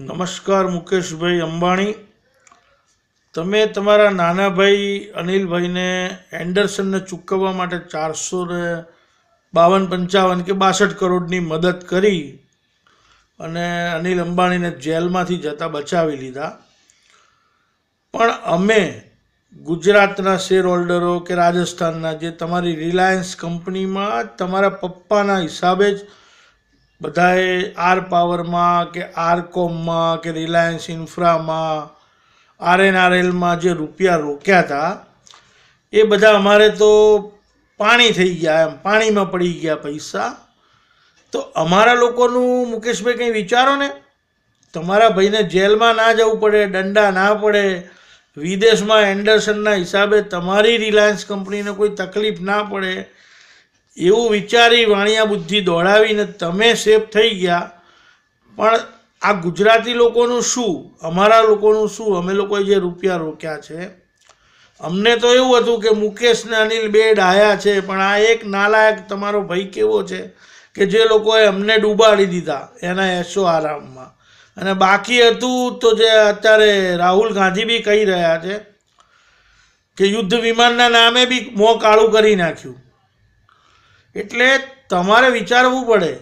નમસ્કાર, મુકેશભાઈ અંબાણી. તમે તમારા નાના ભાઈ અનિલભાઈને એન્ડરસનને ચૂકવવા માટે ચારસો ને બાવન પંચાવન કે બાસઠ કરોડની મદદ કરી અને અનિલ અંબાણીને જેલમાંથી જતા બચાવી લીધા. પણ અમે ગુજરાતના શેર હોલ્ડરો કે રાજસ્થાનના જે તમારી રિલાયન્સ કંપનીમાં તમારા પપ્પાના હિસાબે જ બધાએ આર પાવરમાં કે આર કોમમાં કે રિલાયન્સ ઇન્ફ્રામાં આરએનઆરએલમાં જે રૂપિયા રોક્યા હતા, એ બધા અમારે તો પાણી થઈ ગયા એમ, પાણીમાં પડી ગયા પૈસા. તો અમારા લોકોનું મુકેશભાઈ કંઈ વિચારો ને? તમારા ભાઈને જેલમાં ના જવું પડે, દંડા ના પડે, વિદેશમાં એન્ડરસનના હિસાબે તમારી રિલાયન્સ કંપનીને કોઈ તકલીફ ના પડે એવું વિચારી વાણિયા બુદ્ધિ દોડાવીને તમે સેફ થઈ ગયા. પણ આ ગુજરાતી લોકોનું શું? અમારા લોકોનું શું? અમે લોકોએ જે રૂપિયા રોક્યા છે. અમને તો એવું હતું કે મુકેશ ને અનિલ બે ડાયા છે, પણ આ એક નાલાયક તમારો ભાઈ કેવો છે કે જે લોકોએ અમને ડૂબાડી દીધા એના એસો આરામમાં. અને બાકી હતું તો જે અત્યારે રાહુલ ગાંધી બી કહી રહ્યા છે કે યુદ્ધ વિમાનના નામે બી મોં કાળું કરી નાખ્યું. એટલે તમારે વિચારવું પડે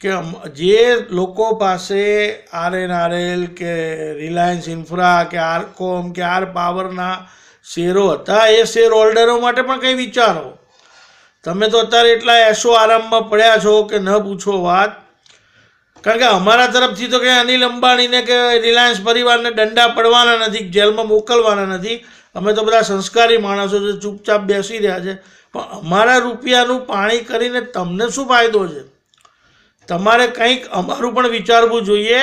કે જે લોકો પાસે આરએનઆરએલ કે રિલાયન્સ ઇન્ફ્રા કે આરકોમ કે આર પાવરના શેરો હતા, એ શેર હોલ્ડરો માટે પણ કંઈ વિચારો. તમે તો અત્યારે એટલા એસો આરામમાં પડ્યા છો કે ન પૂછો વાત. કારણ કે અમારા તરફથી તો કંઈ અનિલ અંબાણીને કે રિલાયન્સ પરિવારને દંડા પડવાના નથી, જેલમાં મોકલવાના નથી. અમે તો બધા સંસ્કારી માણસો છે, ચૂપચાપ બેસી રહ્યા છે. પણ અમારા રૂપિયાનું પાણી કરીને તમને શું ફાયદો છે? તમારે કંઈક અમારું પણ વિચારવું જોઈએ.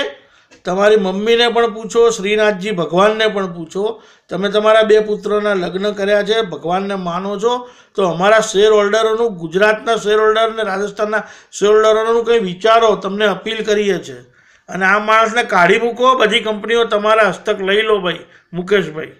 તમારી મમ્મીને પણ પૂછો, શ્રીનાથજી ભગવાનને પણ પૂછો. તમે તમારા બે પુત્રોના લગ્ન કર્યા છે, ભગવાનને માનો છો, તો અમારા શેર હોલ્ડરોનું ગુજરાતના શેર હોલ્ડર અને રાજસ્થાનના શેર હોલ્ડરોનું કંઈ વિચારો, તમને અપીલ કરીએ છીએ અને આ માણસને કાઢી મૂકો, બધી કંપનીઓ તમારા હસ્તક લઈ લો ભાઈ, મુકેશભાઈ.